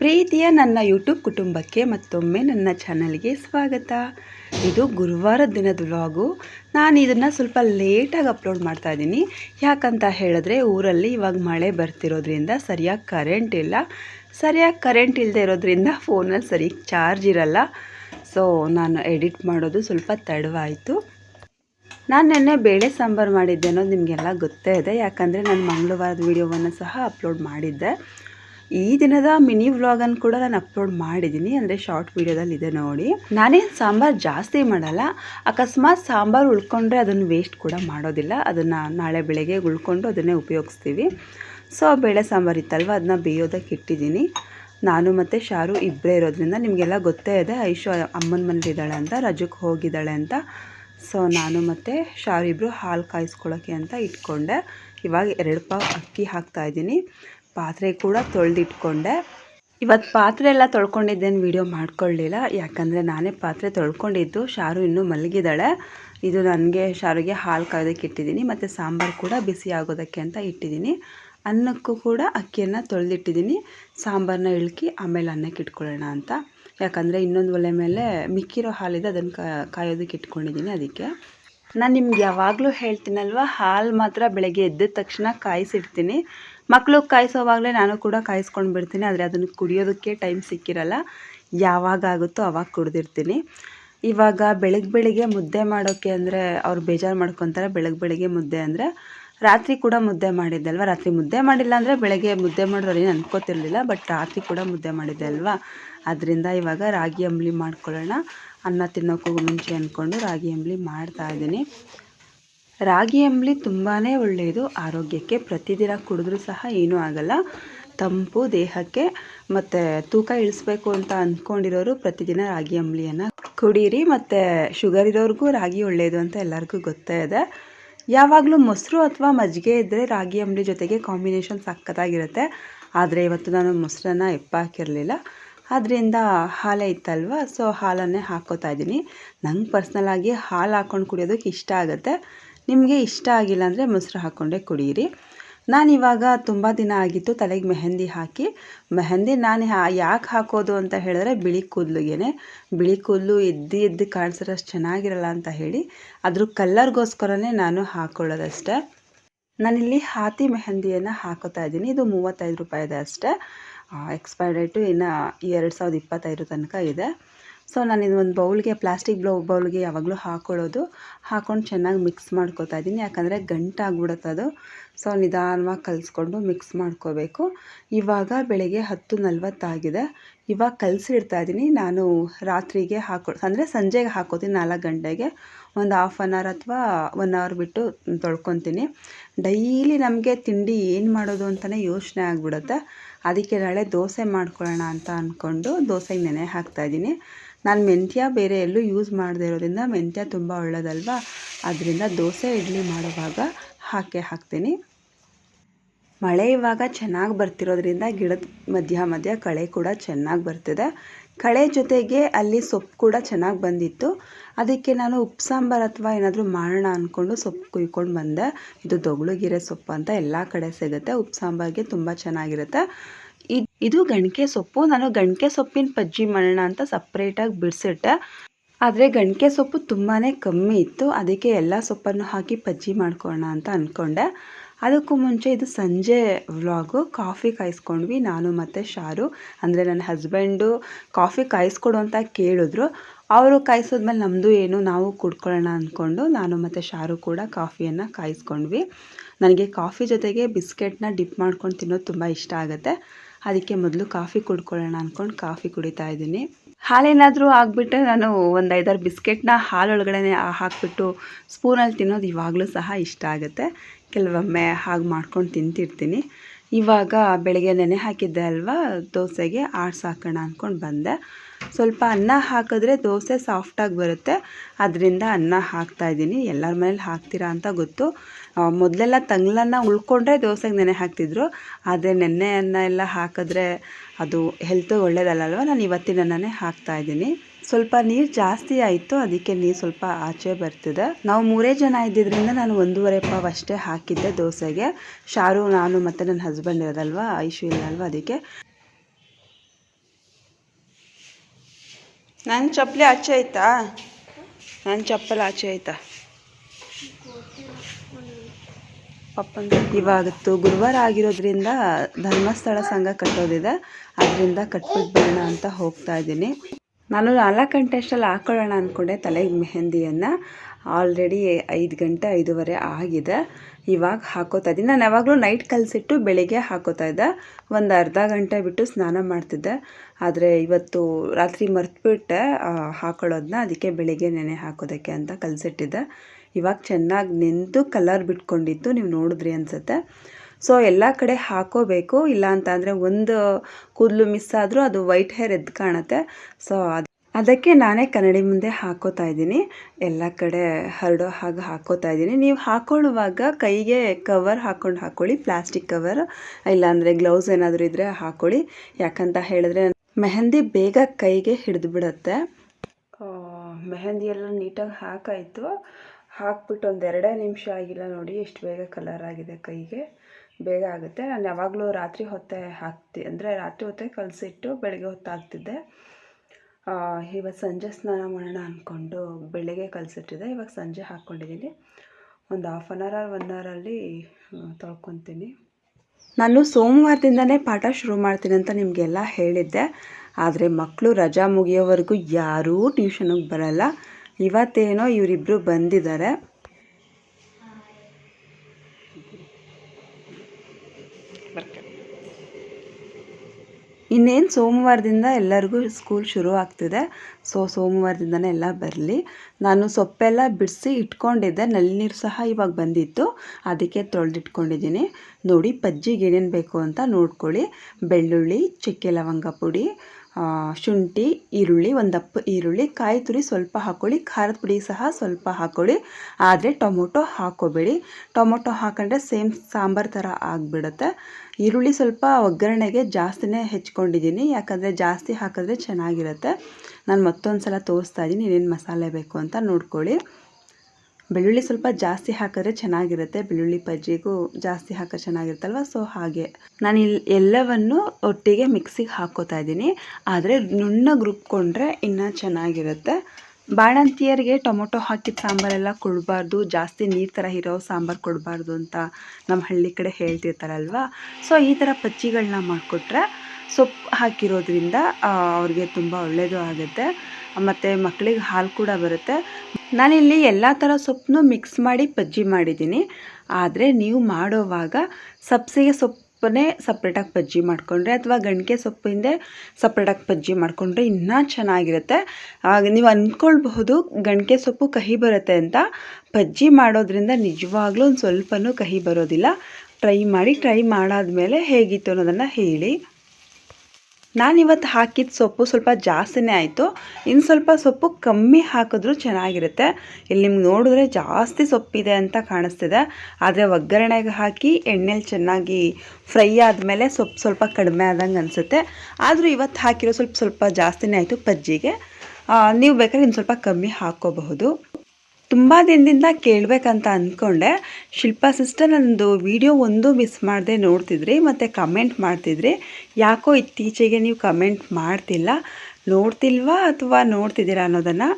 ಪ್ರೀತಿಯ ನನ್ನ ಯೂಟ್ಯೂಬ್ ಕುಟುಂಬಕ್ಕೆ ಮತ್ತೊಮ್ಮೆ ನನ್ನ ಚಾನಲ್ಗೆ ಸ್ವಾಗತ. ಇದು ಗುರುವಾರ ದಿನದ ವ್ಲಾಗು. ನಾನು ಇದನ್ನು ಸ್ವಲ್ಪ ಲೇಟಾಗಿ ಅಪ್ಲೋಡ್ ಮಾಡ್ತಾ ಇದ್ದೀನಿ. ಯಾಕಂತ ಹೇಳಿದ್ರೆ ಊರಲ್ಲಿ ಇವಾಗ ಮಳೆ ಬರ್ತಿರೋದ್ರಿಂದ ಸರಿಯಾಗಿ ಕರೆಂಟ್ ಇಲ್ಲ. ಸರಿಯಾಗಿ ಕರೆಂಟ್ ಇಲ್ಲದೆ ಇರೋದ್ರಿಂದ ಫೋನಲ್ಲಿ ಸರಿ ಚಾರ್ಜ್ ಇರಲ್ಲ. ಸೊ ನಾನು ಎಡಿಟ್ ಮಾಡೋದು ಸ್ವಲ್ಪ ತಡವಾಯಿತು. ನಾನು ನಿನ್ನೆ ಬೇಳೆ ಸಾಂಬಾರು ಮಾಡಿದ್ದೆ ಅನ್ನೋದು ನಿಮಗೆಲ್ಲ ಗೊತ್ತೇ ಇದೆ. ಯಾಕಂದರೆ ನಾನು ಮಂಗಳವಾರದ ವೀಡಿಯೋವನ್ನು ಸಹ ಅಪ್ಲೋಡ್ ಮಾಡಿದ್ದೆ. ಈ ದಿನದ ಮಿನಿ ವ್ಲಾಗನ್ನು ಕೂಡ ನಾನು ಅಪ್ಲೋಡ್ ಮಾಡಿದ್ದೀನಿ. ಅಂದರೆ ಶಾರ್ಟ್ ವೀಡಿಯೋದಲ್ಲಿ ಇದೆ ನೋಡಿ. ನಾನೇನು ಸಾಂಬಾರು ಜಾಸ್ತಿ ಮಾಡಲ್ಲ. ಅಕಸ್ಮಾತ್ ಸಾಂಬಾರು ಉಳ್ಕೊಂಡ್ರೆ ಅದನ್ನು ವೇಸ್ಟ್ ಕೂಡ ಮಾಡೋದಿಲ್ಲ. ಅದನ್ನು ನಾಳೆ ಬೆಳಗ್ಗೆ ಉಳ್ಕೊಂಡು ಅದನ್ನೇ ಉಪಯೋಗಿಸ್ತೀವಿ. ಸೊ ಬೇಳೆ ಸಾಂಬಾರು ಇತ್ತಲ್ವ? ಅದನ್ನ ಬೇಯೋದಕ್ಕೆ ಇಟ್ಟಿದ್ದೀನಿ. ನಾನು ಮತ್ತು ಶಾರು ಇಬ್ಬರೇ ಇರೋದ್ರಿಂದ ನಿಮಗೆಲ್ಲ ಗೊತ್ತೇ ಇದೆ, ಐಶು ಅಮ್ಮನ ಮನೇಲಿದ್ದಾಳೆ ಅಂತ ರಜಕ್ಕೆ ಹೋಗಿದ್ದಾಳೆ ಅಂತ. ಸೊ ನಾನು ಮತ್ತು ಶಾರು ಇಬ್ಬರು ಹಾಲು ಕಾಯಿಸ್ಕೊಳ್ಳೋಕ್ಕೆ ಅಂತ ಇಟ್ಕೊಂಡೆ. ಇವಾಗ ಎರಡು ಪಾವ್ ಅಕ್ಕಿ ಹಾಕ್ತಾಯಿದ್ದೀನಿ ಪಾತ್ರೆ ಕೂಡ ತೊಳೆದಿಟ್ಕೊಂಡೆ. ಇವತ್ತು ಪಾತ್ರೆ ಎಲ್ಲ ತೊಳ್ಕೊಂಡಿದ್ದೇನು ವೀಡಿಯೋ ಮಾಡ್ಕೊಳ್ಳಿಲ್ಲ. ಯಾಕಂದರೆ ನಾನೇ ಪಾತ್ರೆ ತೊಳ್ಕೊಂಡಿದ್ದು. ಶಾರು ಇನ್ನೂ ಮಲಗಿದ್ದಾಳೆ. ಇದು ನನಗೆ, ಶಾರುಗೆ ಹಾಲು ಕಾಯೋದಕ್ಕೆ ಇಟ್ಟಿದ್ದೀನಿ. ಮತ್ತು ಸಾಂಬಾರು ಕೂಡ ಬಿಸಿ ಆಗೋದಕ್ಕೆ ಅಂತ ಇಟ್ಟಿದ್ದೀನಿ. ಅನ್ನಕ್ಕೂ ಕೂಡ ಅಕ್ಕಿಯನ್ನು ತೊಳೆದಿಟ್ಟಿದ್ದೀನಿ. ಸಾಂಬಾರನ್ನ ಇಳ್ಕಿ ಆಮೇಲೆ ಅನ್ನಕ್ಕೆ ಇಟ್ಕೊಳ್ಳೋಣ ಅಂತ. ಯಾಕಂದರೆ ಇನ್ನೊಂದು ಒಲೆ ಮೇಲೆ ಮಿಕ್ಕಿರೋ ಹಾಲಿದೆ, ಅದನ್ನು ಕಾಯೋದಕ್ಕೆ ಇಟ್ಕೊಂಡಿದ್ದೀನಿ ಅದಕ್ಕೆ. ನಾನು ನಿಮ್ಗೆ ಯಾವಾಗಲೂ ಹೇಳ್ತೀನಲ್ವ, ಹಾಲು ಮಾತ್ರ ಬೆಳಗ್ಗೆ ಎದ್ದ ತಕ್ಷಣ ಕಾಯಿಸಿಡ್ತೀನಿ. ಮಕ್ಕಳು ಕಾಯಿಸೋವಾಗಲೇ ನಾನು ಕೂಡ ಕಾಯಿಸ್ಕೊಂಡು ಬಿಡ್ತೀನಿ, ಆದರೆ ಅದನ್ನು ಕುಡಿಯೋದಕ್ಕೆ ಟೈಮ್ ಸಿಕ್ಕಿರಲ್ಲ. ಯಾವಾಗ ಆಗುತ್ತೋ ಅವಾಗ ಕುಡ್ದಿರ್ತೀನಿ. ಇವಾಗ ಬೆಳಗ್ಗೆ ಬೆಳಗ್ಗೆ ಮುದ್ದೆ ಮಾಡೋಕ್ಕೆ ಅಂದರೆ ಅವ್ರು ಬೇಜಾರು ಮಾಡ್ಕೊತಾರೆ ಬೆಳಗ್ಗೆ ಬೆಳಗ್ಗೆ ಮುದ್ದೆ ಅಂದರೆ ರಾತ್ರಿ ಕೂಡ ಮುದ್ದೆ ಮಾಡಿದ್ದೆ ಅಲ್ವಾ? ರಾತ್ರಿ ಮುದ್ದೆ ಮಾಡಿಲ್ಲ ಅಂದರೆ ಬೆಳಗ್ಗೆ ಮುದ್ದೆ ಮಾಡೋರು ಏನು ಅನ್ಕೋತಿರ್ಲಿಲ್ಲ ಬಟ್ ರಾತ್ರಿ ಕೂಡ ಮುದ್ದೆ ಮಾಡಿದ್ದೆ ಅಲ್ವಾ? ಅದರಿಂದ ಇವಾಗ ರಾಗಿ ಅಂಬಲಿ ಮಾಡ್ಕೊಳ್ಳೋಣ. ಅನ್ನ ತಿನ್ನೋಕ್ಕೂ ಮುಂಚೆ ಅಂದ್ಕೊಂಡು ರಾಗಿ ಅಂಬಲಿ ಮಾಡ್ತಾಯಿದ್ದೀನಿ ರಾಗಿ ಅಂಬಲಿ ತುಂಬಾ ಒಳ್ಳೆಯದು ಆರೋಗ್ಯಕ್ಕೆ ಪ್ರತಿದಿನ ಕುಡಿದ್ರೂ ಸಹ ಏನೂ ಆಗಲ್ಲ. ತಂಪು, ದೇಹಕ್ಕೆ ಮತ್ತು ತೂಕ ಇಳಿಸ್ಬೇಕು ಅಂತ ಅಂದ್ಕೊಂಡಿರೋರು ಪ್ರತಿದಿನ ರಾಗಿ ಅಂಬಲಿಯನ್ನು ಕುಡೀರಿ. ಮತ್ತು ಶುಗರ್ ಇರೋರಿಗೂ ರಾಗಿ ಒಳ್ಳೆಯದು ಅಂತ ಎಲ್ಲರಿಗೂ ಗೊತ್ತೇ ಇದೆ. ಯಾವಾಗಲೂ ಮೊಸರು ಅಥವಾ ಮಜ್ಜಿಗೆ ಇದ್ದರೆ ರಾಗಿ, ಅಂಬಲಿ ಜೊತೆಗೆ ಕಾಂಬಿನೇಷನ್ ಸಕ್ಕತ್ತಾಗಿರುತ್ತೆ ಆದರೆ ಇವತ್ತು ನಾನು ಮೊಸರನ್ನ ಎಪ್ಪಾಕಿರಲಿಲ್ಲ. ಅದರಿಂದ ಹಾಲೇ ಇತ್ತಲ್ವ? ಸೊ ಹಾಲನ್ನೇ ಹಾಕ್ಕೋತಾ ಇದ್ದೀನಿ. ನಂಗೆ ಪರ್ಸ್ನಲಾಗಿ ಹಾಲು ಹಾಕ್ಕೊಂಡು ಕುಡಿಯೋದಕ್ಕೆ ಇಷ್ಟ ಆಗುತ್ತೆ. ನಿಮಗೆ ಇಷ್ಟ ಆಗಿಲ್ಲ ಅಂದರೆ ಮೊಸರು ಹಾಕ್ಕೊಂಡೇ ಕುಡೀರಿ. ನಾನಿವಾಗ ತುಂಬ ದಿನ ಆಗಿತ್ತು ತಲೆಗೆ ಮೆಹಂದಿ ಹಾಕಿ. ಮೆಹಂದಿ ನಾನು ಯಾಕೆ ಹಾಕೋದು ಅಂತ ಹೇಳಿದ್ರೆ ಬಿಳಿ ಕೂದಲಿಗೆ ಬಿಳಿ ಕೂದಲು ಎದ್ದು ಎದ್ದು ಕಾಣಿಸಿರೋಷ್ಟು ಚೆನ್ನಾಗಿರಲ್ಲ ಅಂತ ಹೇಳಿ ಅದ್ರ ಕಲ್ಲರ್ಗೋಸ್ಕರನೇ ನಾನು ಹಾಕ್ಕೊಳ್ಳೋದಷ್ಟೇ ನಾನಿಲ್ಲಿ ಹಾತಿ ಮೆಹಂದಿಯನ್ನು ಹಾಕೋತಾ ಇದ್ದೀನಿ. ಇದು ಮೂವತ್ತೈದು ರೂಪಾಯಿದೆ ಅಷ್ಟೇ. ಎಕ್ಸ್ಪೈರ್ ಡೇಟು ಇನ್ನು ಎರಡು ಸಾವಿರದ ಇಪ್ಪತ್ತೈದು ತನಕ ಇದೆ. ಸೊ ನಾನು ಇದು ಒಂದು ಬೌಲ್ಗೆ, ಪ್ಲಾಸ್ಟಿಕ್ ಬ್ಲೌ ಬೌಲ್ಗೆ ಯಾವಾಗಲೂ ಹಾಕ್ಕೊಳ್ಳೋದು ಹಾಕ್ಕೊಂಡು ಚೆನ್ನಾಗಿ ಮಿಕ್ಸ್ ಮಾಡ್ಕೋತಾ ಇದ್ದೀನಿ ಯಾಕಂದರೆ ಗಂಟಾಗ್ಬಿಡುತ್ತೆ ಅದು. ಸೊ ನಿಧಾನವಾಗಿ ಕಲಿಸ್ಕೊಂಡು ಮಿಕ್ಸ್ ಮಾಡ್ಕೋಬೇಕು. ಇವಾಗ ಬೆಳಗ್ಗೆ ಹತ್ತು ನಲ್ವತ್ತಾಗಿದೆ ಇವಾಗ ಕಲಸಿಡ್ತಾ ಇದ್ದೀನಿ ನಾನು ರಾತ್ರಿಗೆ ಹಾಕೊ, ಅಂದರೆ ಸಂಜೆಗೆ ಹಾಕೋತೀನಿ ನಾಲ್ಕು ಗಂಟೆಗೆ. ಒಂದು ಹಾಫ್ ಆನ್ ಅವರ್ ಅಥವಾ ಒನ್ ಅವರ್ ಬಿಟ್ಟು ತೊಳ್ಕೊತೀನಿ. ಡೈಲಿ ನಮಗೆ ತಿಂಡಿ ಏನು ಮಾಡೋದು ಅಂತಲೇ ಯೋಚನೆ ಆಗಿಬಿಡುತ್ತೆ. ಅದಕ್ಕೆ ನಾಳೆ ದೋಸೆ ಮಾಡ್ಕೊಳ್ಳೋಣ ಅಂತ ಅಂದ್ಕೊಂಡು ದೋಸೆಗೆ ನೆನೆ ಹಾಕ್ತಾಯಿದ್ದೀನಿ ನಾನು ಮೆಂತ್ಯ ಬೇರೆ ಎಲ್ಲೂ ಯೂಸ್ ಮಾಡದೇ ಇರೋದ್ರಿಂದ ಮೆಂತ್ಯ ತುಂಬ ಒಳ್ಳೆಯದಲ್ವಾ ಅದರಿಂದ ದೋಸೆ, ಇಡ್ಲಿ ಮಾಡುವಾಗ ಹಾಕೇ ಹಾಕ್ತೀನಿ. ಮಳೆ ಇವಾಗ ಚೆನ್ನಾಗಿ ಬರ್ತಿರೋದ್ರಿಂದ ಗಿಡದ ಮಧ್ಯ ಮಧ್ಯ ಕಳೆ ಕೂಡ ಚೆನ್ನಾಗಿ ಬರ್ತಿದೆ. ಕಳೆ ಜೊತೆಗೆ ಅಲ್ಲಿ ಸೊಪ್ಪು ಕೂಡ ಚೆನ್ನಾಗಿ ಬಂದಿತ್ತು. ಅದಕ್ಕೆ ನಾನು ಉಪ್ಪು, ಸಾಂಬಾರು ಅಥವಾ ಏನಾದರೂ ಮಾಡೋಣ ಅಂದ್ಕೊಂಡು ಸೊಪ್ಪು ಕುಯ್ಕೊಂಡು ಬಂದೆ. ಇದು ದೊಗಳಗಿರೆ ಸೊಪ್ಪು ಅಂತ ಎಲ್ಲ ಕಡೆ ಸಿಗುತ್ತೆ. ಉಪ್ಪು, ಸಾಂಬಾರಿಗೆ ತುಂಬ ಚೆನ್ನಾಗಿರುತ್ತೆ. ಇದು ಗಣಿಕೆ ಸೊಪ್ಪು. ನಾನು ಗಣಿಕೆ ಸೊಪ್ಪಿನ ಪಜ್ಜಿ ಮಾಡೋಣ ಅಂತ ಸಪ್ರೇಟಾಗಿ ಬಿಡಿಸಿಟ್ಟೆ. ಆದರೆ ಗಣಿಕೆ ಸೊಪ್ಪು ತುಂಬಾ ಕಮ್ಮಿ ಇತ್ತು. ಅದಕ್ಕೆ ಎಲ್ಲ ಸೊಪ್ಪನ್ನು ಹಾಕಿ ಪಜ್ಜಿ ಮಾಡ್ಕೊಳ್ಳೋಣ ಅಂತ ಅಂದ್ಕೊಂಡೆ ಅದಕ್ಕೂ ಮುಂಚೆ ಇದು ಸಂಜೆ ವ್ಲಾಗು. ಕಾಫಿ ಕಾಯಿಸ್ಕೊಂಡ್ವಿ. ನಾನು ಮತ್ತು ಶಾರು, ಅಂದರೆ ನನ್ನ ಹಸ್ಬೆಂಡು ಕಾಫಿ ಕಾಯಿಸ್ಕೊಡು ಅಂತ ಕೇಳಿದ್ರು. ಅವರು ಕಾಯಿಸೋದ್ಮೇಲೆ ನಮ್ಮದು ಏನು, ನಾವು ಕುಡ್ಕೊಳ್ಳೋಣ ಅಂದ್ಕೊಂಡು ನಾನು ಮತ್ತು ಶಾರು ಕೂಡ ಕಾಫಿಯನ್ನು ಕಾಯಿಸ್ಕೊಂಡ್ವಿ. ನನಗೆ ಕಾಫಿ ಜೊತೆಗೆ ಬಿಸ್ಕೆಟ್ನ ಡಿಪ್ ಮಾಡ್ಕೊಂಡು ತಿನ್ನೋದು ತುಂಬ ಇಷ್ಟ ಆಗುತ್ತೆ. ಅದಕ್ಕೆ ಮೊದಲು ಕಾಫಿ ಕುಡ್ಕೊಳ್ಳೋಣ ಅಂದ್ಕೊಂಡು ಕಾಫಿ ಕುಡಿತಾ ಇದ್ದೀನಿ. ಹಾಲೇನಾದರೂ ಆಗಿಬಿಟ್ಟು ನಾನು ಒಂದು ಐದಾರು ಬಿಸ್ಕೆಟ್ನ ಹಾಲೊಳಗಡೆ ಹಾಕಿಬಿಟ್ಟು ಸ್ಪೂನಲ್ಲಿ ತಿನ್ನೋದು ಇವಾಗಲೂ ಸಹ ಇಷ್ಟ ಆಗುತ್ತೆ. ಕೆಲವೊಮ್ಮೆ ಹಾಗೆ ಮಾಡ್ಕೊಂಡು ತಿಂತಿರ್ತೀನಿ. ಇವಾಗ ಬೆಳಗ್ಗೆ ನೆನೆ ಹಾಕಿದ್ದೆ ಅಲ್ವಾ, ದೋಸೆಗೆ ಆಡ್ಸಾಕೋಣ ಅಂದ್ಕೊಂಡು ಬಂದೆ. ಸ್ವಲ್ಪ ಅನ್ನ ಹಾಕಿದ್ರೆ ದೋಸೆ ಸಾಫ್ಟಾಗಿ ಬರುತ್ತೆ. ಅದರಿಂದ ಅನ್ನ ಹಾಕ್ತಾಯಿದ್ದೀನಿ ಎಲ್ಲರ ಮನೇಲಿ ಹಾಕ್ತೀರಾ ಅಂತ ಗೊತ್ತು. ಮೊದಲೆಲ್ಲ ತಂಗ್ಲನ್ನ ಉಳ್ಕೊಂಡ್ರೆ ದೋಸೆಗೆ ನೆನೆ ಹಾಕ್ತಿದ್ರು. ಆದರೆ ನೆನ್ನೆ ಅನ್ನ ಎಲ್ಲ ಹಾಕಿದ್ರೆ ಅದು ಹೆಲ್ತು ಒಳ್ಳೇದಲ್ಲಲ್ವ? ನಾನು ಇವತ್ತಿನ ಅನ್ನನೇ ಹಾಕ್ತಾಯಿದ್ದೀನಿ ಸ್ವಲ್ಪ ನೀರು ಜಾಸ್ತಿ ಆಯಿತು. ಅದಕ್ಕೆ ನೀರು ಸ್ವಲ್ಪ ಆಚೆ ಬರ್ತಿದೆ. ನಾವು ಮೂರೇ ಜನ ಇದ್ದಿದ್ದರಿಂದ ನಾನು ಒಂದೂವರೆ ಪಾವ್ ಅಷ್ಟೇ ಹಾಕಿದ್ದೆ ದೋಸೆಗೆ. ಶಾರು, ನಾನು ಮತ್ತು ನನ್ನ ಹಸ್ಬೆಂಡ್ ಇರೋದಲ್ವ? ಐಶು ಇಲ್ಲಲ್ವ? ಅದಕ್ಕೆ ನನ್ನ ಚಪ್ಪಲಿ ಆಚೆ ಆಯ್ತಾ? ನನ್ನ ಚಪ್ಪಲಿ ಆಚೆ ಆಯ್ತಾ? ಪಪ್ಪನ ಇವಾಗತ್ತು ಗುರುವಾರ ಆಗಿರೋದ್ರಿಂದ ಧರ್ಮಸ್ಥಳ ಸಂಘ ಕಟ್ಟೋದಿದೆ. ಅದರಿಂದ ಕಟ್ಬಿಟ್ಟು ಬರೋಣ ಅಂತ ಹೋಗ್ತಾ ಇದ್ದೀನಿ. ನಾನು ನಾಲ್ಕು ಗಂಟೆ ಅಷ್ಟಲ್ಲಿ ಹಾಕೊಳ್ಳೋಣ ಅಂದ್ಕೊಂಡೆ ತಲೆಗೆ ಮೆಹಂದಿಯನ್ನು. ಆಲ್ರೆಡಿ ಐದು ಗಂಟೆ ಐದೂವರೆ ಆಗಿದೆ. ಇವಾಗ ಹಾಕೋತಾ ಇದ್ದೀನಿ. ನಾನು ಯಾವಾಗಲೂ ನೈಟ್ ಕಲಸಿಟ್ಟು ಬೆಳಿಗ್ಗೆ ಹಾಕೋತಾ ಇದ್ದೆ. ಒಂದು ಅರ್ಧ ಗಂಟೆ ಬಿಟ್ಟು ಸ್ನಾನ ಮಾಡ್ತಿದ್ದೆ. ಆದರೆ ಇವತ್ತು ರಾತ್ರಿ ಮರ್ತುಬಿಟ್ಟೆ ಹಾಕೊಳ್ಳೋದನ್ನ ಅದಕ್ಕೆ ಬೆಳಿಗ್ಗೆ ನೆನೆ ಹಾಕೋದಕ್ಕೆ ಅಂತ ಕಲಸಿಟ್ಟಿದ್ದೆ. ಇವಾಗ ಚೆನ್ನಾಗಿ ನೆಂದು ಕಲರ್ ಬಿಟ್ಕೊಂಡಿತ್ತು ನೀವು ನೋಡಿದ್ರಿ ಅನಿಸುತ್ತೆ. ಸೊ ಎಲ್ಲ ಕಡೆ ಹಾಕೋಬೇಕು. ಇಲ್ಲ ಅಂತ ಅಂದರೆ ಒಂದು ಕೂದಲು ಮಿಸ್ ಆದರೂ ಅದು ವೈಟ್ ಹೇರ್ ಎದ್ದು ಕಾಣುತ್ತೆ. ಸೊ ಅದಕ್ಕೆ ನಾನೇ ಕನ್ನಡಿ ಮುಂದೆ ಹಾಕೋತಾ ಇದ್ದೀನಿ. ಎಲ್ಲ ಕಡೆ ಹರಡೋ ಹಾಗೆ ಹಾಕೋತಾ ಇದ್ದೀನಿ. ನೀವು ಹಾಕೊಳ್ಳುವಾಗ ಕೈಗೆ ಕವರ್ ಹಾಕ್ಕೊಂಡು ಹಾಕ್ಕೊಳ್ಳಿ ಪ್ಲಾಸ್ಟಿಕ್ ಕವರ್ ಇಲ್ಲಾಂದರೆ ಗ್ಲೌಸ್ ಏನಾದರೂ ಇದ್ದರೆ ಹಾಕ್ಕೊಳ್ಳಿ ಯಾಕಂತ ಹೇಳಿದ್ರೆ ಮೆಹಂದಿ ಬೇಗ ಕೈಗೆ ಹಿಡಿದು ಬಿಡುತ್ತೆ ಮೆಹಂದಿ ಎಲ್ಲ ನೀಟಾಗಿ ಹಾಕಾಯಿತು. ಹಾಕ್ಬಿಟ್ಟು ಒಂದು ಎರಡೇ ನಿಮಿಷ ಆಗಿಲ್ಲ ನೋಡಿ, ಎಷ್ಟು ಬೇಗ ಕಲರ್ ಆಗಿದೆ ಕೈಗೆ. ಬೇಗ ಆಗುತ್ತೆ. ನಾನು ಯಾವಾಗಲೂ ರಾತ್ರಿ ಹೊತ್ತೆ ಹಾಕ್ತಿ, ಅಂದರೆ ರಾತ್ರಿ ಹೊತ್ತೆ ಕಲಸಿಟ್ಟು ಬೆಳಗ್ಗೆ ಹೊತ್ತು ಹಾಕ್ತಿದ್ದೆ ಇವತ್ತು ಸಂಜೆ ಸ್ನಾನ ಮಾಡೋಣ ಅಂದ್ಕೊಂಡು ಬೆಳಗ್ಗೆ ಕಲಿಸಿಟ್ಟಿದೆ ಇವಾಗ ಸಂಜೆ ಹಾಕ್ಕೊಂಡಿದ್ದೀನಿ. ಒಂದು ಹಾಫ್ ಆನ್ ಅವರ್ ಒನ್ ಅವರಲ್ಲಿ ತೊಳ್ಕೊತೀನಿ. ನಾನು ಸೋಮವಾರದಿಂದನೇ ಪಾಠ ಶುರು ಮಾಡ್ತೀನಿ ಅಂತ ನಿಮಗೆಲ್ಲ ಹೇಳಿದ್ದೆ. ಆದರೆ ಮಕ್ಕಳು ರಜಾ ಮುಗಿಯೋವರೆಗೂ ಯಾರೂ ಟ್ಯೂಷನಿಗೆ ಬರಲ್ಲ. ಇವತ್ತೇನೋ ಇವರಿಬ್ಬರು ಬಂದಿದ್ದಾರೆ. ಇನ್ನೇನು ಸೋಮವಾರದಿಂದ ಎಲ್ಲರಿಗೂ ಸ್ಕೂಲ್ ಶುರು ಆಗ್ತಿದೆ. ಸೊ ಸೋಮವಾರದಿಂದನೇ ಎಲ್ಲ ಬರಲಿ. ನಾನು ಸೊಪ್ಪೆಲ್ಲ ಬಿಡಿಸಿ ಇಟ್ಕೊಂಡಿದ್ದೆ. ನಲ್ಲಿ ನೀರು ಸಹ ಇವಾಗ ಬಂದಿತ್ತು. ಅದಕ್ಕೆ ತೊಳೆದಿಟ್ಕೊಂಡಿದ್ದೀನಿ. ನೋಡಿ, ಪಜ್ಜಿಗೆ ಏನೇನು ಬೇಕು ಅಂತ ನೋಡ್ಕೊಳ್ಳಿ. ಬೆಳ್ಳುಳ್ಳಿ, ಚಕ್ಕೆ ಲವಂಗ ಪುಡಿ ಶುಂಠಿ, ಈರುಳ್ಳಿ ಒಂದು ದಪ್ಪ ಈರುಳ್ಳಿ, ಕಾಯಿ ತುರಿ ಸ್ವಲ್ಪ ಹಾಕ್ಕೊಳ್ಳಿ ಖಾರದ ಪುಡಿ ಸಹ ಸ್ವಲ್ಪ ಹಾಕ್ಕೊಳ್ಳಿ ಆದರೆ ಟೊಮೊಟೊ ಹಾಕೋಬೇಡಿ. ಟೊಮೊಟೊ ಹಾಕೊಂಡ್ರೆ ಸೇಮ್ ಸಾಂಬಾರು ಥರ ಆಗಿಬಿಡುತ್ತೆ. ಈರುಳ್ಳಿ ಸ್ವಲ್ಪ ಒಗ್ಗರಣೆಗೆ ಜಾಸ್ತಿನೇ ಹೆಚ್ಕೊಂಡಿದ್ದೀನಿ. ಯಾಕಂದರೆ ಜಾಸ್ತಿ ಹಾಕಿದ್ರೆ ಚೆನ್ನಾಗಿರುತ್ತೆ. ನಾನು ಮತ್ತೊಂದು ಸಲ ತೋರಿಸ್ತಾ ಇದ್ದೀನಿ. ಏನೇನು ಮಸಾಲೆ ಬೇಕು ಅಂತ ನೋಡ್ಕೊಳ್ಳಿ. ಬೆಳ್ಳುಳ್ಳಿ ಸ್ವಲ್ಪ ಜಾಸ್ತಿ ಹಾಕಿದ್ರೆ ಚೆನ್ನಾಗಿರುತ್ತೆ. ಬೆಳ್ಳುಳ್ಳಿ ಬಜ್ಜಿಗೂ ಜಾಸ್ತಿ ಹಾಕೋ ಚೆನ್ನಾಗಿರುತ್ತಲ್ವ? ಸೊ ಹಾಗೆ. ನಾನು ಇಲ್ಲಿ ಎಲ್ಲವನ್ನು ಒಟ್ಟಿಗೆ ಮಿಕ್ಸಿಗೆ ಹಾಕೋತಾ ಇದ್ದೀನಿ. ಆದರೆ ನುಣ್ಣಗೆ ರುಬ್ಕೊಂಡ್ರೆ ಇನ್ನೂ ಚೆನ್ನಾಗಿರುತ್ತೆ. ಬಾಣಂತಿಯರಿಗೆ ಟೊಮೊಟೊ ಹಾಕಿದ ಸಾಂಬಾರೆಲ್ಲ ಕೊಡಬಾರ್ದು. ಜಾಸ್ತಿ ನೀರು ಥರ ಇರೋ ಸಾಂಬಾರು ಕೊಡಬಾರ್ದು ಅಂತ ನಮ್ಮ ಹಳ್ಳಿ ಕಡೆ ಹೇಳ್ತಿರ್ತಾರಲ್ವ? ಸೊ ಈ ಥರ ಪಚ್ಚಿಗಳನ್ನ ಮಾಡಿಕೊಟ್ರೆ ಸೊಪ್ಪು ಹಾಕಿರೋದ್ರಿಂದ ಅವ್ರಿಗೆ ತುಂಬ ಒಳ್ಳೆಯದು ಆಗುತ್ತೆ. ಮತ್ತು ಮಕ್ಕಳಿಗೆ ಹಾಲು ಕೂಡ ಬರುತ್ತೆ. ನಾನಿಲ್ಲಿ ಎಲ್ಲ ಥರ ಸೊಪ್ಪನ್ನು ಮಿಕ್ಸ್ ಮಾಡಿ ಬಜ್ಜಿ ಮಾಡಿದ್ದೀನಿ. ಆದರೆ ನೀವು ಮಾಡೋವಾಗ ಸಬ್ಸಿಗೆ ಸೊಪ್ಪನ್ನೇ ಸಪ್ರೇಟಾಗಿ ಬಜ್ಜಿ ಮಾಡಿಕೊಂಡ್ರೆ ಅಥವಾ ಗಂಟಿಗೆ ಸೊಪ್ಪಿಂದೆ ಸಪ್ರೇಟಾಗಿ ಬಜ್ಜಿ ಮಾಡಿಕೊಂಡ್ರೆ ಇನ್ನೂ ಚೆನ್ನಾಗಿರುತ್ತೆ. ಆಗ ನೀವು ಅಂದ್ಕೊಳ್ಬಹುದು ಗಂಟಿಗೆ ಸೊಪ್ಪು ಕಹಿ ಬರುತ್ತೆ ಅಂತ. ಬಜ್ಜಿ ಮಾಡೋದ್ರಿಂದ ನಿಜವಾಗ್ಲೂ ಒಂದು ಸ್ವಲ್ಪನೂ ಕಹಿ ಬರೋದಿಲ್ಲ. ಟ್ರೈ ಮಾಡಿ, ಟ್ರೈ ಮಾಡಾದಮೇಲೆ ಹೇಗಿತ್ತು ಅನ್ನೋದನ್ನು ಹೇಳಿ. ನಾನಿವತ್ತು ಹಾಕಿದ ಸೊಪ್ಪು ಸ್ವಲ್ಪ ಜಾಸ್ತಿನೇ ಆಯಿತು. ಇನ್ನು ಸ್ವಲ್ಪ ಸೊಪ್ಪು ಕಮ್ಮಿ ಹಾಕಿದ್ರೂ ಚೆನ್ನಾಗಿರುತ್ತೆ. ಇಲ್ಲಿ ನಿಮ್ಗೆ ನೋಡಿದ್ರೆ ಜಾಸ್ತಿ ಸೊಪ್ಪಿದೆ ಅಂತ ಕಾಣಿಸ್ತಿದೆ. ಆದರೆ ಒಗ್ಗರಣೆಗೆ ಹಾಕಿ ಎಣ್ಣೆಲಿ ಚೆನ್ನಾಗಿ ಫ್ರೈ ಆದಮೇಲೆ ಸೊಪ್ಪು ಸ್ವಲ್ಪ ಕಡಿಮೆ ಆದಂಗೆ ಅನಿಸುತ್ತೆ. ಆದರೂ ಇವತ್ತು ಹಾಕಿರೋ ಸ್ವಲ್ಪ ಸ್ವಲ್ಪ ಜಾಸ್ತಿನೇ ಆಯಿತು ಬಜ್ಜಿಗೆ ನೀವು ಬೇಕಾದ್ರೆ ಇನ್ನು ಸ್ವಲ್ಪ ಕಮ್ಮಿ ಹಾಕ್ಕೋಬಹುದು. ತುಂಬ ದಿನದಿಂದ ಕೇಳಬೇಕಂತ ಅಂದ್ಕೊಂಡೆ ಶಿಲ್ಪಾ ಸಿಸ್ಟರ್ ನಂದು ವಿಡಿಯೋ ಒಂದು ಮಿಸ್ ಮಾಡದೆ ನೋಡ್ತಿದ್ರಿ, ಮತ್ತು ಕಮೆಂಟ್ ಮಾಡ್ತಿದ್ರಿ. ಯಾಕೋ ಇತ್ತೀಚೆಗೆ ನೀವು ಕಮೆಂಟ್ ಮಾಡ್ತಿಲ್ಲ. ನೋಡ್ತಿಲ್ವಾ ಅಥವಾ ನೋಡ್ತಿದ್ದೀರಾ ಅನ್ನೋದನ್ನು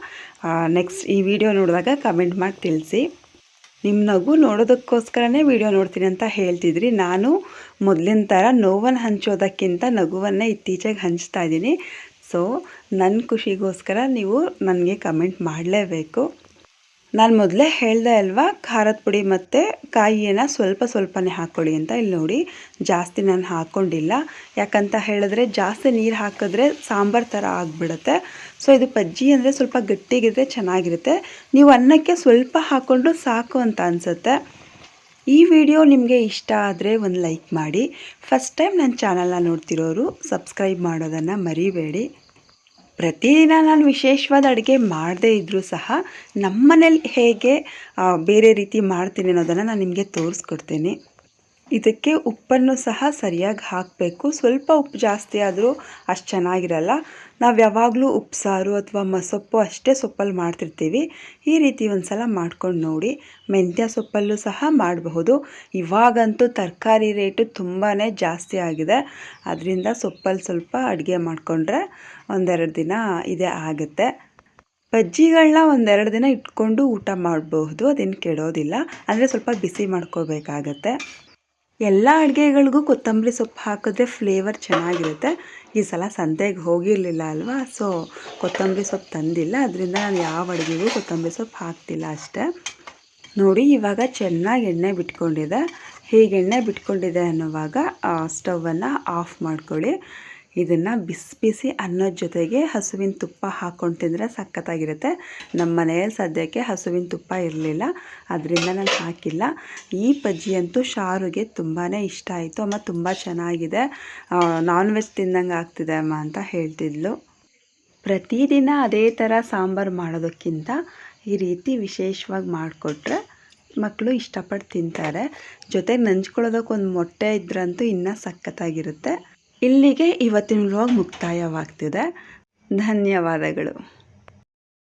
ನೆಕ್ಸ್ಟ್ ಈ ವಿಡಿಯೋ ನೋಡಿದಾಗ ಕಮೆಂಟ್ ಮಾಡಿ ತಿಳಿಸಿ. ನಿಮ್ಮ ನಗು ನೋಡೋದಕ್ಕೋಸ್ಕರನೇ ವಿಡಿಯೋ ನೋಡ್ತೀನಿ ಅಂತ ಹೇಳ್ತಿದ್ರಿ. ನಾನು ಮೊದಲಿನ ಥರ ನೋವನ್ನು ಹಂಚೋದಕ್ಕಿಂತ ನಗುವನ್ನೇ ಇತ್ತೀಚೆಗೆ ಹಂಚ್ತಾ ಇದ್ದೀನಿ. ಸೊ ನನ್ನ ಖುಷಿಗೋಸ್ಕರ ನೀವು ನನಗೆ ಕಮೆಂಟ್ ಮಾಡಲೇಬೇಕು. ನಾನು ಮೊದಲೇ ಹೇಳಿದೆ ಅಲ್ವಾ, ಖಾರದ ಪುಡಿ ಮತ್ತು ಕಾಯಿಯನ್ನು ಸ್ವಲ್ಪ ಸ್ವಲ್ಪನೇ ಹಾಕ್ಕೊಳ್ಳಿ ಅಂತ. ಇಲ್ಲಿ ನೋಡಿ, ಜಾಸ್ತಿ ನಾನು ಹಾಕ್ಕೊಂಡಿಲ್ಲ ಯಾಕಂತ ಹೇಳಿದ್ರೆ, ಜಾಸ್ತಿ ನೀರು ಹಾಕಿದ್ರೆ ಸಾಂಬಾರು ಥರ ಆಗಿಬಿಡುತ್ತೆ. ಸೊ ಇದು ಪಜ್ಜಿ ಅಂದರೆ ಸ್ವಲ್ಪ ಗಟ್ಟಿಗಿದ್ರೆ ಚೆನ್ನಾಗಿರುತ್ತೆ. ನೀವು ಅನ್ನಕ್ಕೆ ಸ್ವಲ್ಪ ಹಾಕ್ಕೊಂಡು ಸಾಕು ಅಂತ ಅನಿಸುತ್ತೆ. ಈ ವಿಡಿಯೋ ನಿಮಗೆ ಇಷ್ಟ ಆದರೆ ಒಂದು ಲೈಕ್ ಮಾಡಿ. ಫಸ್ಟ್ ಟೈಮ್ ನನ್ನ ಚಾನಲ್ನ ನೋಡ್ತಿರೋರು ಸಬ್ಸ್ಕ್ರೈಬ್ ಮಾಡೋದನ್ನು ಮರಿಬೇಡಿ. ಪ್ರತಿದಿನ ನಾನು ವಿಶೇಷವಾದ ಅಡುಗೆ ಮಾಡದೇ ಇದ್ದರೂ ಸಹ ನಮ್ಮನೇಲಿ ಹೇಗೆ ಬೇರೆ ರೀತಿ ಮಾಡ್ತೀನಿ ಅನ್ನೋದನ್ನು ನಾನು ನಿಮಗೆ ತೋರಿಸ್ಕೊಡ್ತೀನಿ. ಇದಕ್ಕೆ ಉಪ್ಪನ್ನು ಸಹ ಸರಿಯಾಗಿ ಹಾಕಬೇಕು. ಸ್ವಲ್ಪ ಉಪ್ಪು ಜಾಸ್ತಿ ಆದರೂ ಅಷ್ಟು ಚೆನ್ನಾಗಿರಲ್ಲ. ನಾವು ಯಾವಾಗಲೂ ಉಪ್ಸಾರು ಅಥವಾ ಮಸೊಪ್ಪು ಅಷ್ಟೇ ಸೊಪ್ಪಲ್ಲಿ ಮಾಡ್ತಿರ್ತೀವಿ. ಈ ರೀತಿ ಒಂದು ಸಲ ಮಾಡ್ಕೊಂಡು ನೋಡಿ. ಮೆಂತ್ಯ ಸೊಪ್ಪಲ್ಲೂ ಸಹ ಮಾಡಬಹುದು. ಇವಾಗಂತೂ ತರಕಾರಿ ರೇಟು ತುಂಬಾ ಜಾಸ್ತಿ ಆಗಿದೆ. ಅದರಿಂದ ಸೊಪ್ಪಲ್ಲಿ ಸ್ವಲ್ಪ ಅಡುಗೆ ಮಾಡಿಕೊಂಡ್ರೆ ಒಂದೆರಡು ದಿನ ಇದೇ ಆಗುತ್ತೆ. ಬಜ್ಜಿಗಳನ್ನ ಒಂದೆರಡು ದಿನ ಇಟ್ಕೊಂಡು ಊಟ ಮಾಡಬಹುದು. ಅದೇನು ಕೆಡೋದಿಲ್ಲ. ಅಂದರೆ ಸ್ವಲ್ಪ ಬಿಸಿ ಮಾಡ್ಕೋಬೇಕಾಗತ್ತೆ. ಎಲ್ಲ ಅಡುಗೆಗಳಿಗೂ ಕೊತ್ತಂಬರಿ ಸೊಪ್ಪು ಹಾಕಿದ್ರೆ ಫ್ಲೇವರ್ ಚೆನ್ನಾಗಿರುತ್ತೆ. ಈ ಸಲ ಸಂತೆಗೆ ಹೋಗಿರಲಿಲ್ಲ ಅಲ್ವಾ? ಸೊ ಕೊತ್ತಂಬರಿ ಸೊಪ್ಪು ತಂದಿಲ್ಲ. ಅದರಿಂದ ನಾನು ಯಾವ ಅಡುಗೆಗೂ ಕೊತ್ತಂಬರಿ ಸೊಪ್ಪು ಹಾಕ್ತಿಲ್ಲ ಅಷ್ಟೇ. ನೋಡಿ, ಇವಾಗ ಚೆನ್ನಾಗಿ ಎಣ್ಣೆ ಬಿಟ್ಕೊಂಡಿದೆ. ಹೀಗೆ ಎಣ್ಣೆ ಬಿಟ್ಕೊಂಡಿದೆ ಅನ್ನುವಾಗ ಸ್ಟವನ್ನು ಆಫ್ ಮಾಡ್ಕೊಳ್ಳಿ. ಇದನ್ನು ಬಿಸಿ ಬಿಸಿ ಅನ್ನದ ಜೊತೆಗೆ ಹಸುವಿನ ತುಪ್ಪ ಹಾಕ್ಕೊಂಡು ತಿಂದರೆ ಸಖತ್ತಾಗಿರುತ್ತೆ. ನಮ್ಮ ಮನೆಯಲ್ಲಿ ಸದ್ಯಕ್ಕೆ ಹಸುವಿನ ತುಪ್ಪ ಇರಲಿಲ್ಲ, ಅದರಿಂದ ನಾನು ಹಾಕಿಲ್ಲ. ಈ ಬಜ್ಜಿ ಅಂತೂ ಶಾರುಗೆ ತುಂಬಾ ಇಷ್ಟ ಆಯಿತು. ಅಮ್ಮ ತುಂಬ ಚೆನ್ನಾಗಿದೆ. ನಾನ್ ವೆಜ್ ತಿಂದಂಗೆ ಆಗ್ತಿದೆ ಅಮ್ಮ ಅಂತ ಹೇಳ್ತಿದ್ಲು. ಪ್ರತಿದಿನ ಅದೇ ಥರ ಸಾಂಬಾರು ಮಾಡೋದಕ್ಕಿಂತ ಈ ರೀತಿ ವಿಶೇಷವಾಗಿ ಮಾಡಿಕೊಟ್ರೆ ಮಕ್ಕಳು ಇಷ್ಟಪಟ್ಟು ತಿಂತಾರೆ. ಜೊತೆಗೆ ನಂಚ್ಕೊಳ್ಳೋದಕ್ಕೊಂದು ಮೊಟ್ಟೆ ಇದ್ರಂತೂ ಇನ್ನೂ ಸಖತ್ತಾಗಿರುತ್ತೆ. ಇಲ್ಲಿಗೆ ಇವತ್ತಿನ ವ್ಲಾಗ್ ಮುಕ್ತಾಯವಾಗ್ತಿದೆ. ಧನ್ಯವಾದಗಳು.